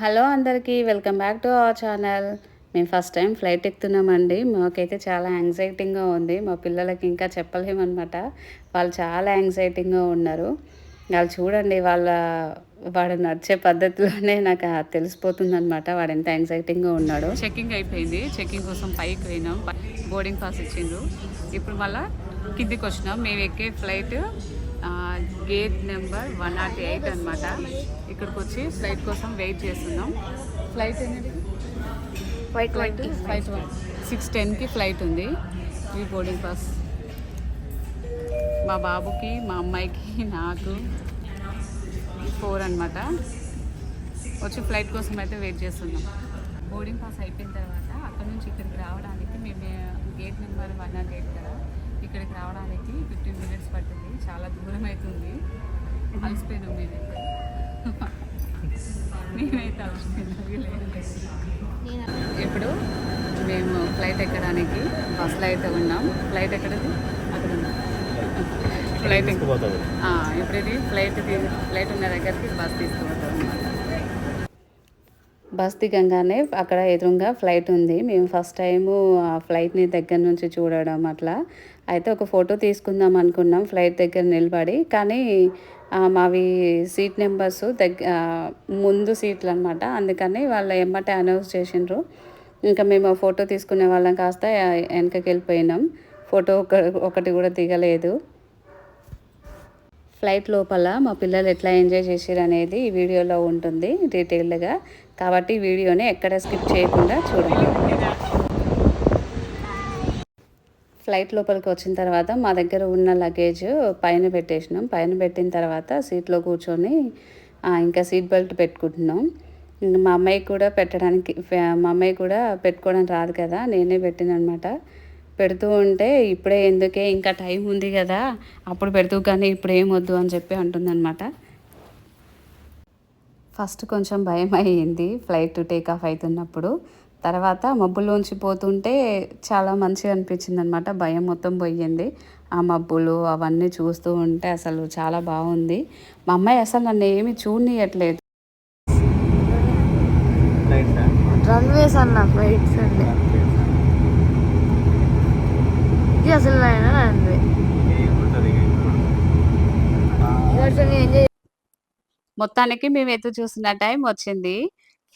Hello అందరికీ welcome back to our channel. మేము first time flight ఎక్కుతున్నామండి. మాకైతే చాలా యాంగ్జైటింగ్గా ఉంది. మా పిల్లలకి ఇంకా చెప్పలేమన్నమాట. వాళ్ళు చాలా యాంగ్జైటింగ్గా ఉన్నారు. వాళ్ళు చూడండి వాళ్ళ వాడు నడిచే పద్ధతిలోనే నాకు తెలిసిపోతుందనమాట తెలిసిపోతుంది అనమాట వాడు ఎంత యాంగ్జైటింగ్గా ఉన్నాడు. చెక్కింగ్ అయిపోయింది. చెక్కింగ్ కోసం పైకి పోయినాం. బోర్డింగ్ పాస్ ఇచ్చిండ్రు. ఇప్పుడు మళ్ళీ కిందికి వచ్చినాం. మేము ఎక్కే flight gate number one nought eight అనమాట ఇక్కడికి వచ్చి ఫ్లైట్ కోసం వెయిట్ చేస్తున్నాం. ఫ్లైట్ అనేది ఫ్లైట్ సిక్స్ టెన్కి ఫ్లైట్ ఉంది. ఈ బోర్డింగ్ పాస్. మా బాబుకి మా అమ్మాయికి నాకు ఫోర్ అనమాట వచ్చి ఫ్లైట్ కోసం అయితే వెయిట్ చేస్తున్నాం. బోర్డింగ్ పాస్ అయిపోయిన తర్వాత అక్కడ నుంచి ఇక్కడికి రావడానికి మేము gate number one nought eight కదా ఇక్కడికి రావడానికి ఫిఫ్టీన్ మినిట్స్ పట్టింది. చాలా దూరం అవుతుంది అలసిపోయినాం మేమైతే మేమైతే అలసిపోయినాం. వీళ్ళైతే. ఇప్పుడు మేము ఫ్లైట్ ఎక్కడానికి బస్సులో అయితే ఉన్నాం. ఫ్లైట్ ఎక్కడది? అక్కడ ఉన్నాం. ఫ్లైట్ ఇప్పుడు ఇది ఫ్లైట్ ఫ్లైట్ ఉన్న దగ్గరికి బస్ తీసుకుపోతాం బస్ దిగంగానే అక్కడ ఎదురుగా ఫ్లైట్ ఉంది. మేము ఫస్ట్ టైము ఆ ఫ్లైట్ని దగ్గర నుంచి చూడడం అట్లా. అయితే ఒక ఫోటో తీసుకుందాం అనుకున్నాం ఫ్లైట్ దగ్గర నిలబడి. కానీ మావి సీట్ నెంబర్స్ దగ్గ ముందు సీట్లు అనమాట అందుకని వాళ్ళ ఎమ్మటే అనౌన్స్ చేసిండ్రు. ఇంకా మేము ఆ ఫోటో తీసుకునే వాళ్ళం కాస్త వెనకకి వెళ్ళిపోయినాం. ఫోటో ఒక ఒకటి కూడా దిగలేదు. ఫ్లైట్ లోపల మా పిల్లలు ఎట్లా ఎంజాయ్ చేసారు అనేది ఈ వీడియోలో ఉంటుంది డీటెయిల్డ్గా. కాబట్టి వీడియోని ఎక్కడ స్కిప్ చేయకుండా చూడండి. ఫ్లైట్ లోపలికి వచ్చిన తర్వాత మా దగ్గర ఉన్న లగేజ్ పైన పెట్టేసినాం. పైన పెట్టిన తర్వాత సీట్లో కూర్చొని ఇంకా సీట్ బెల్ట్ పెట్టుకుంటున్నాం. ఇంకా మా అమ్మాయి కూడా పెట్టడానికి ఫ్యా- మా అమ్మాయి కూడా పెట్టుకోవడం రాదు కదా నేనే పెట్టిన అనమాట పెడుతూ ఉంటే ఇప్పుడే ఎందుకే ఇంకా టైం ఉంది కదా అప్పుడు పెడుతూ కానీ ఇప్పుడు ఏం వద్దు అని చెప్పి అంటుందన్నమాట ఫస్ట్ కొంచెం భయం అయ్యింది ఫ్లైట్ టేక్ ఆఫ్ అవుతున్నప్పుడు. తర్వాత మబ్బులోంచి పోతుంటే చాలా మంచిగా అనిపించింది అనమాట భయం మొత్తం పోయింది. ఆ మబ్బులు అవన్నీ చూస్తూ ఉంటే అసలు చాలా బాగుంది. మా అమ్మాయి అసలు నన్ను ఏమి చూడనియట్లేదు. రన్వేస్ అన్న ఫ్లైట్స్ అండి. ఇది అసలు రన్వే? మొత్తానికి మేము ఎదురు చూసిన టైం వచ్చింది.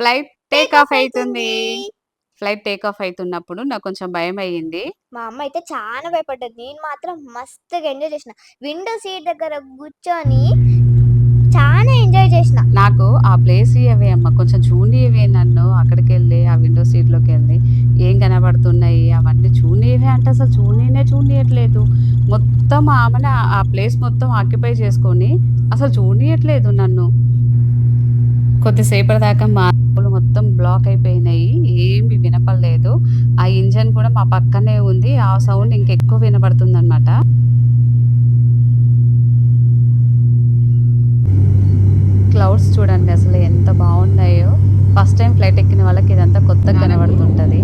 ఫ్లైట్ టేక్ ఆఫ్ అవుతుంది ఫ్లైట్ టేక్ ఆఫ్ అవుతున్నప్పుడు నాకు కొంచెం భయం అయ్యింది. మా అమ్మ అయితే చాలా భయపడ్డది. నేను మాత్రం మస్తుగా ఎంజాయ్ చేసిన. విండో సీట్ దగ్గర కూర్చొని చాలా ఎంజాయ్ చేసిన. నాకు ఆ ప్లేస్ ఇవే అమ్మ. కొంచెం చూడనివే నన్ను. అక్కడికి వెళ్ళి ఆ విండో సీట్లోకి వెళ్ళి ఏం కనబడుతున్నాయి అవన్నీ చూడనివే అంటే అసలు చూడనే చూడనియట్లేదు మొత్తం ఆమెను ఆ- ఆ ప్లేస్ మొత్తం ఆక్యుపై చేసుకొని అసలు చూడనియట్లేదు నన్ను. కొద్దిసేపటి దాకా మా మొత్తం బ్లాక్ అయిపోయినాయి. ఏమి వినపడలేదు. ఆ ఇంజన్ కూడా మా పక్కనే ఉంది. ఆ సౌండ్ ఇంకెక్కువ వినబడుతుంది అనమాట క్లౌడ్స్ చూడండి అసలు ఎంత బాగున్నాయో. ఫస్ట్ టైం ఫ్లైట్ ఎక్కిన వాళ్ళకి ఇదంతా కొత్తగా కనబడుతుంటది.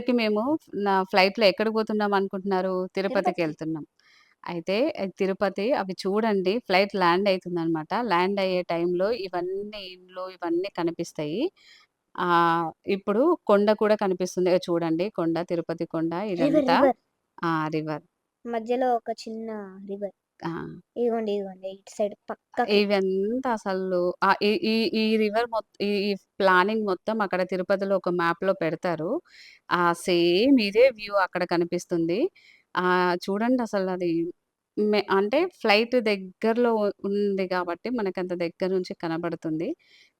ఇంతకీ మేము నా ఫ్లైట్‌లో ఎక్కడికి పోతున్నాం అనుకుంటున్నారు? తిరుపతి. తిరుపతికెళ్తున్నాం. అయితే తిరుపతి అవి చూడండి ఫ్లైట్ ల్యాండ్ అయితుందనమాట. ల్యాండ్ అయ్యే టైంలో ఇవన్నీ ఇండ్లు ఇవన్నీ కనిపిస్తాయి. ఆహ్, ఇప్పుడు కొండ కూడా కనిపిస్తుంది. ఇగ చూడండి కొండ, తిరుపతి కొండ ఇదంతా. ఆ! రివర్. మధ్యలో ఒక చిన్న రివర్. ఆ! ఇదిగోండి, ఇదిగోండి ఇటు సైడ్ పక్కకి. ఇవంతా అసలు ఈ ఈ ఈ రివర్ మొత్ ఈ ఈ ప్లానింగ్ మొత్తం అక్కడ తిరుపతిలో ఒక మ్యాప్‌లో పెడతారు. ఆ సేమ్ ఇదే వ్యూ అక్కడ కనిపిస్తుంది. ఆహ్, చూడండి అసలది మె అంటే ఫ్లైట్ దగ్గరలో ఉంది కాబట్టి మనకంత దగ్గర నుంచి కనబడుతుంది.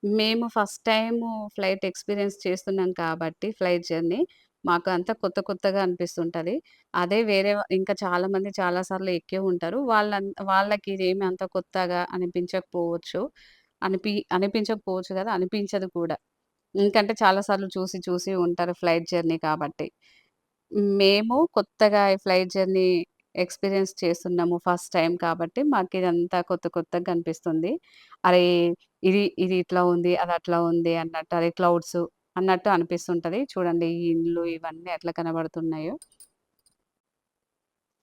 మేము ఫస్ట్ టైము ఫ్లైట్ ఎక్స్‌పీరియన్స్ చేస్తున్నాం కాబట్టి ఫ్లైట్ జర్నీ మాకు అంతా కొత్త కొత్తగా అనిపిస్తుంటది. అదే వేరే వ ఇంకా చాలామంది చాలా సార్లు ఎక్కే ఉంటారు. వాళ్ళన్ వాళ్ళకి ఇదేమి అంత కొత్తగా అనిపించకపోవచ్చు. అనిపి అనిపించకపోవచ్చు కదా! అనిపించదు కూడా. ఎందుకంటే చాలా సార్లు చూసి చూసి ఉంటారు ఫ్లైట్ జర్నీ కాబట్టి. మేము కొత్తగా ఈ ఫ్లైట్ జర్నీ ఎక్స్‌పీరియన్స్ చేస్తున్నాము ఫస్ట్ టైమ్ కాబట్టి మాకిదంతా కొత్త కొత్తగా కనిపిస్తుంది. అరే! ఇది ఇది ఇట్లా ఉంది, అది అట్లా ఉంది అన్నట్టు అదే క్లౌడ్స్ అన్నట్టు అనిపిస్తుంటది. చూడండి ఈ ఇండ్లు ఇవన్నీ ఎట్లా కనబడుతున్నాయో.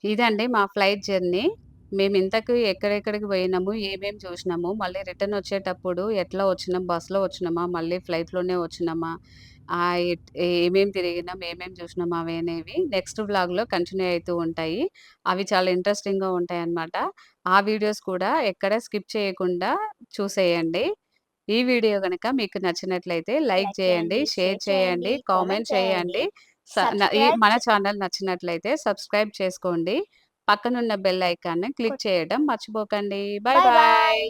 ఇదండి మా ఫ్లైట్ జర్నీ. మేము ఇంతకు ఎక్కడెక్కడికి పోయినాము, ఏమేమి చూసినాము, మళ్ళీ రిటర్న్ వచ్చేటప్పుడు ఎట్లా వచ్చినాం, బస్సులో వచ్చినామా, మళ్ళీ ఫ్లైట్‌లోనే వచ్చినామా, ఏమేమి ఎట్ ఏమేం తిరిగినాం, ఏమేం చూసినాం అవనేవి నెక్స్ట్ వ్లాగ్‌లో కంటిన్యూ అవుతూ ఉంటాయి. అవి చాలా ఇంట్రెస్టింగ్‌గా ఉంటాయి అన్నమాట ఆ వీడియోస్ కూడా ఎక్కడ స్కిప్ చేయకుండా చూసేయండి. ఈ వీడియో గనక మీకు నచ్చినట్లయితే లైక్ చేయండి, షేర్ చేయండి, కామెంట్ చేయండి. మన ఛానల్ నచ్చినట్లయితే సబ్స్క్రైబ్ చేసుకోండి. పక్కనున్న బెల్ ఐకాన్‌ని క్లిక్ చేయడం మర్చిపోకండి. బాయ్. బాయ్.